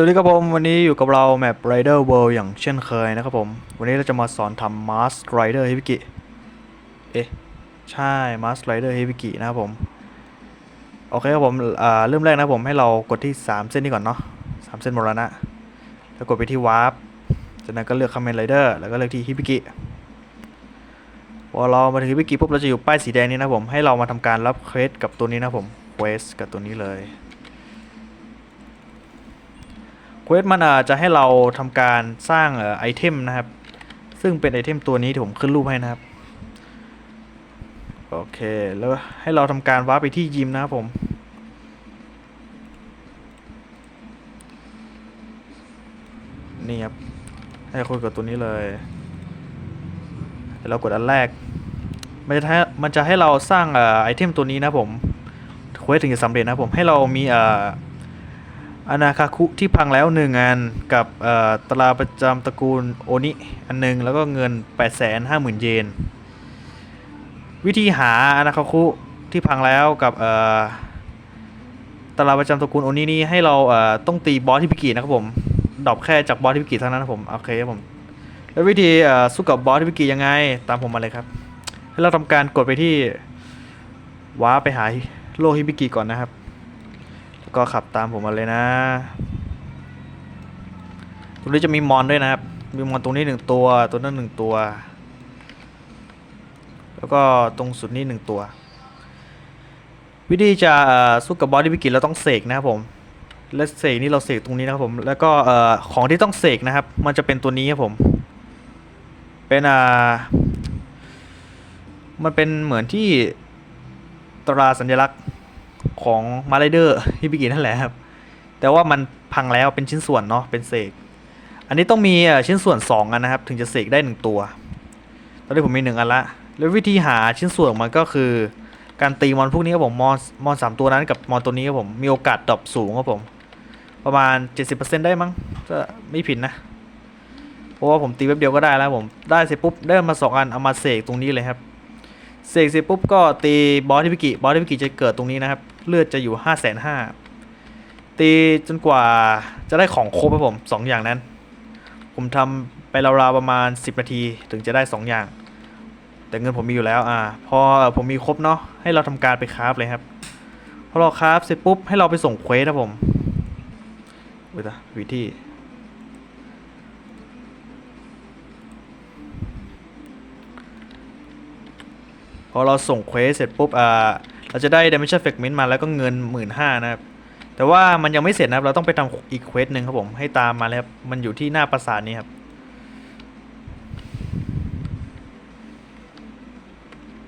วัสดีครับผม วันนี้อยู่กับเราแมป Rider World อย่างเช่นเคยนะครับผม วันนี้เราจะมาสอนทำ Mask Rider h i b i k i เอ๊ะ ใช่ Mask Rider h i b i k i นะครับผม โอเคครับผมเริ่มแรกนะผมให้เรากดที่ 3 เส้นนี้ก่อนเนาะ3เส้นมรณะ แล้วกดไปที่ Warp จากนั้นก็เลือก Kamen Rider แล้วก็เลือกที่ h i b i k i พอเรามาถึง h i b i k i ปุ๊บเราจะอยู่ป้ายสีแดงนี้นะผม ให้เรามาทำการรับเควสกับตัวนี้นะผม เควสกับตัวนี้เลย เควสมันจะให้เราทำการสร้างไอเทมนะครับ ซึ่งเป็นไอเทมตัวนี้ผมขึ้นรูปให้นะครับ โอเค แล้วให้เราทำการวาร์ปไปที่ยิมนะครับผมนี่ครับให้คุยกับตัวนี้เลยเดี๋ยวเรากดอันแรก มันจะให้มันจะให้เราสร้างอไอเทมตัวนี้นะครับผมเควสถึงจะสำเร็จนะครับผมให้เรามีอ่อ อนาคาคุที่พังแล้วหนึ่งอันกับตราประจำตระกูลโอนิอันหนึ่งแล้วก็เงิน 850,000 เยน วิธีหาอนาคาคุที่พังแล้วกับตราประจำตระกูลโอนินี่ให้เราต้องตีบอสที่พิกินะครับผมดรอปแค่จากบอสที่พิกิเท่านั้นนะผมโอเคครับผมแล้ววิธีสู้กับบอสที่พิกิยังไงตามผมมาเลยครับให้เราทำการกดไปที่ว้าไปหาโลฮิบิกิก่อนนะครับ ก็ขับตามผมมาเลยนะ ตรงนี้จะมีมอนด้วยนะครับ มีมอนตรงนี้หนึ่งตัว ตัวนั้นหนึ่งตัว แล้วก็ตรงสุดนี้หนึ่งตัว วิธีจะสู้กับบอสที่วิกิเราต้องเสกนะครับผมและเสกนี่เราเสกตรงนี้นะครับผม แล้วก็ของที่ต้องเสกนะครับ มันจะเป็นตัวนี้ครับผม เป็นอ่า มันเป็นเหมือนที่ตราสัญลักษณ์ ของมาไรเดอร์ฮิบิกินั่นแหละครับ แต่ว่ามันพังแล้วเป็นชิ้นส่วนเนาะเป็นเสก อันนี้ต้องมีชิ้นส่วน 2 อันนะครับ ถึงจะเสกได้ 1 ตัว ตอนนี้ผมมี 1 อันละ แล้ววิธีหาชิ้นส่วนมันก็คือ การตีมอนพวกนี้ครับผมมอนมอนสามตัวนั้นกับมอนตัวนี้ครับผมมีโอกาสดรอปสูงครับผม ประมาณ 70%ได้มั้งถ้าไม่ผิดนะเพราะว่าผมตีแป๊บเดียวก็ได้แล้วผมได้เสร็จปุ๊บได้มาสองอันเอามาเสกตรงนี้เลยครับเสกเสร็จปุ๊บก็ตีบอสที่พิกิบอสที่พิกิจะเกิดตรงนี้นะครับ เลือดจะอยู่ห้าแสนห้าตีจนกว่าจะได้ของครบครับผมสองอย่างนั้น ผมทำไปราวๆประมาณ 10 นาทีถึงจะได้ 2 อย่าง แต่เงินผมมีอยู่แล้วอ่าพอผมมีครบเนาะให้เราทำการไปคราฟเลยครับพอเราคราฟเสร็จปุ๊บให้เราไปส่งเควสครับผมวิธีวิธีพอเราส่งเควสเสร็จปุ๊บอ่า เราจะได้ Dimension Fragment มาแล้วก็เงินหมื่นห้านะครับ แต่ว่ามันยังไม่เสร็จนะครับ เราต้องไปทำอีกเควสหนึ่งครับผม ให้ตามมาเลยครับมันอยู่ที่หน้าปราสาทนี้ครับ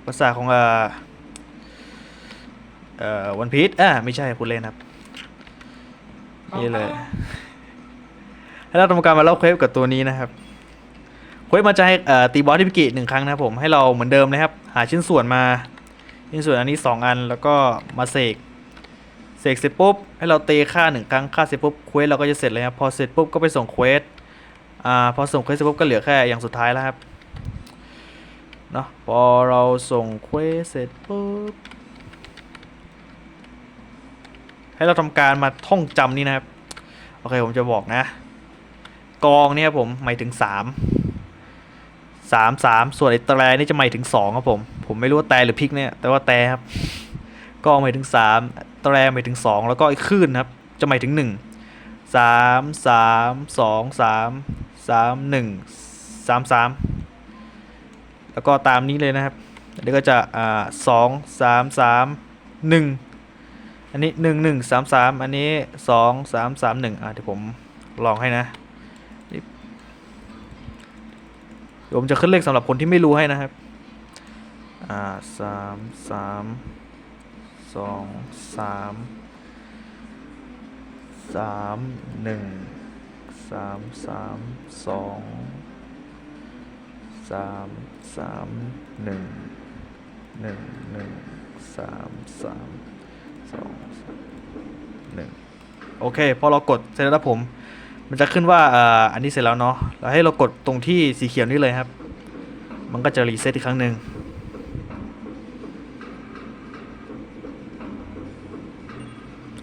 ปราสาทของอ่าเอ่อวันพีชอ่าไม่ใช่พูดเล่นครับนี่เลยให้เราทำการมาเล่าเควสกับตัวนี้นะครับเควสมันจะให้ตีบอสที่พิกิหนึ่งครั้งนะครับผมให้เราเหมือนเดิมนะครับ หาชิ้นส่วนมา ชิ้นส่วนอันนี้ 2 อันแล้วก็มาเสกเสกเสร็จปุ๊บให้เราตีค่าหนึ่งครั้งค่าเสร็จปุ๊บเควสเราก็จะเสร็จเลยครับพอเสร็จปุ๊บก็ไปส่งเควสอ่าพอส่งเควสเสร็จปุ๊บก็เหลือแค่อย่างสุดท้ายแล้วครับเนาะพอเราส่งเควสเสร็จปุ๊บให้เราทำการมาท่องจำนี่นะครับโอเคผมจะบอกนะ กองเนี่ยครับผมหมายถึง3สามสามส่วนไอ้แตรนี่จะหมายถึงสองครับผม ไม่รู้ว่าแต่หรือพิกเนี่ย แต่ว่าแต่ครับ ก็หมายถึงสามแตรหมายถึงสองแล้วก็ไอ้คลื่นครับ จะหมายถึงหนึ่งสามสามสองสามสามหนึ่งสามสามแล้วก็ตามนี้เลยนะครับอันนี้ก็จะอ่าสองสามสามหนึ่งอันนี้หนึ่งหนึ่งสามสามอันนี้สองสามสามหนึ่งอะเดี๋ยวผมลองให้นะเดี๋ยวผมจะขึ้นเลขสำหรับคนที่ไม่รู้ให้นะครับ อ่าสามสามสองสามสามหนึ่งสามสามสองสามสามหนึ่งหนึ่งหนึ่งสามสามสองสหนึ่งโอเค พอเรากดเสร็จแล้วผม มันจะขึ้นว่าอ่าอันนี้เสร็จแล้วเนาะแล้วให้เรากดตรงที่สีเขียวนี่เลยครับ มันก็จะรีเซ็ตอีกครั้งหนึ่ง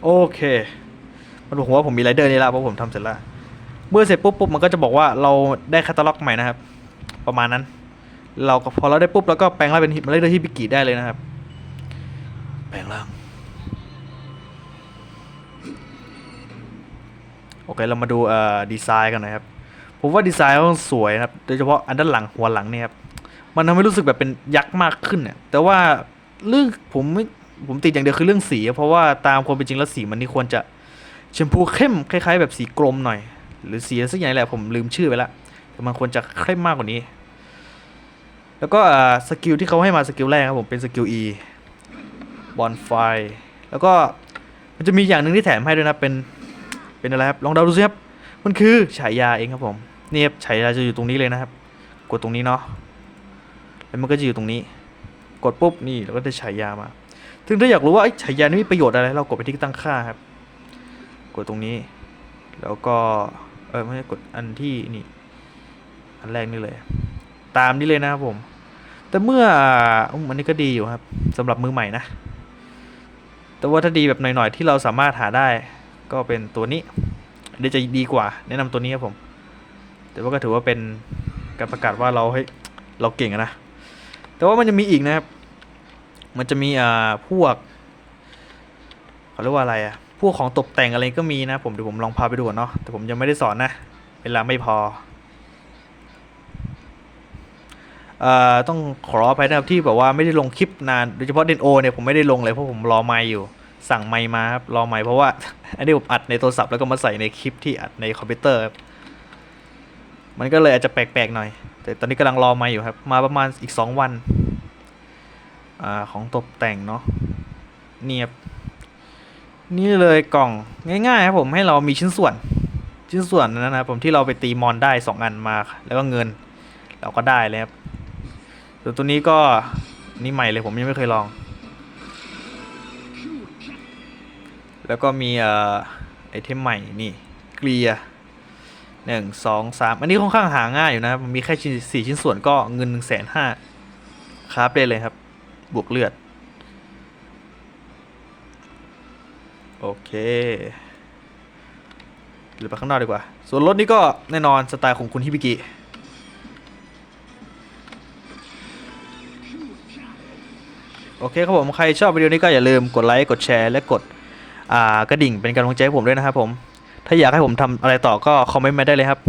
โอเค มันบอกผมว่าผมมีไรเดอร์นี่แล้วเพราะผมทำเสร็จแล้วเมื่อเสร็จปุ๊บปุ๊บมันก็จะบอกว่าเราได้แคตตาล็อกใหม่นะครับ ประมาณนั้น เราก็พอเราได้ปุ๊บเราก็แปลงร่างเป็นไรเดอร์ฮิบิกิได้เลยนะครับ แปลงร่างโอเคเรามาดูเอ่อดีไซน์กันหนะครับผมว่าดีไซน์มันสวยนะครับโดยเฉพาะอันด้านหลังหัวหลังเนี่ยครับมันทำให้รู้สึกแบบเป็นยักษ์มากขึ้นเนี่ยแต่ว่าเรื่องผมไม่ ผมติดอย่างเดียวคือเรื่องสี เพราะว่าตามความเป็นจริงแล้วสีมันนี่ควรจะชมพูเข้มคล้ายๆ แบบสีกรมหน่อย หรือสีสักอย่างแหละผมลืมชื่อไปละแต่มันควรจะเข้มมากกว่านี้ แล้วก็สกิลที่เขาให้มาสกิลแรกครับผมเป็นสกิล E บอลไฟแล้วก็มันจะมีอย่างหนึ่งที่แถมให้ด้วยนะเป็นเป็นอะไรครับลองเดาดูสิครับมันคือฉายาเองครับผมนี่ครับฉายาจะอยู่ตรงนี้เลยนะครับ กดตรงนี้เนาะแล้วมันก็จะอยู่ตรงนี้ กดปุ๊บนี่เราก็ได้ฉายามา ซึ่งถ้าอยากรู้ว่าฉายานี่มีประโยชน์อะไร เรากดไปที่ตั้งค่าครับ กดตรงนี้ แล้วก็ เออไม่ใช่กดอันที่นี่ อันแรกนี่เลย ตามนี้เลยนะครับผม แต่เมื่ออืมอันนี้ก็ดีอยู่ครับสำหรับมือใหม่นะ แต่ว่าถ้าดีแบบหน่อยๆที่เราสามารถหาได้ ก็เป็นตัวนี้อันนี้จะดีกว่า แนะนำตัวนี้ครับผม แต่ว่าก็ถือว่าเป็นการประกาศว่าเราเฮ้ยเราเก่งนะ แต่ว่ามันจะมีอีกนะครับ มันจะมีอ่าพวกเขาเรียกว่าอะไรอะพวกของตกแต่งอะไรก็มีนะ ผมเดี๋ยวผมลองพาไปดูเนาะแต่ผมยังไม่ได้สอนนะเวลาไม่พอเอ่อต้องขออภัยนะครับที่แบบว่าไม่ได้ลงคลิปนานโดยเฉพาะเดนโอเนี่ยผมไม่ได้ลงเลยเพราะผมรอไมอยู่ สั่งไมมาครับรอไมเพราะว่าอันนี้ผมอัดในโทรศัพท์แล้วก็มาใส่ในคลิปที่อัดในคอมพิวเตอร์ครับมันก็เลยอาจจะแปลกๆหน่อย แต่ตอนนี้กำลังรอไมอยู่ครับ มาประมาณอีกสองวัน อของตกแต่งเนาะเนียบ นี่เลยกล่องง่ายๆครับผมให้เรามีชิ้นส่วน ชิ้นส่วนนั้นนะครับผมที่เราไปตีมอนได้สองอันมา แล้วก็เงิน เราก็ได้เลยครับส่วนตัวนี้ก็นี่ใหม่เลยผมยังไม่เคยลอง แล้วก็มีเอ่อไอเทมใหม่นี่เกลียหนึ่งสองสามอันนี้ค่อนข้างหาง่ายอยู่นะครับมีแค่ชิ้นสี่ชิ้นส่วนก็เงินหนึ่งแสนห้าครับได้เลยครับ บวกเลือด โอเคหรือไปข้างนอกดีกว่า ส่วนรถนี่ก็แน่นอนสไตล์ของคุณฮิบิกิ โอเคครับผมใครชอบวิดีโอนี้ก็อย่าลืมกดไลค์กดแชร์และกดกระดิ่งเป็นกำลังใจให้ผมด้วยนะครับผม ถ้าอยากให้ผมทำอะไรต่อก็คอมเมนต์มาได้เลยครับ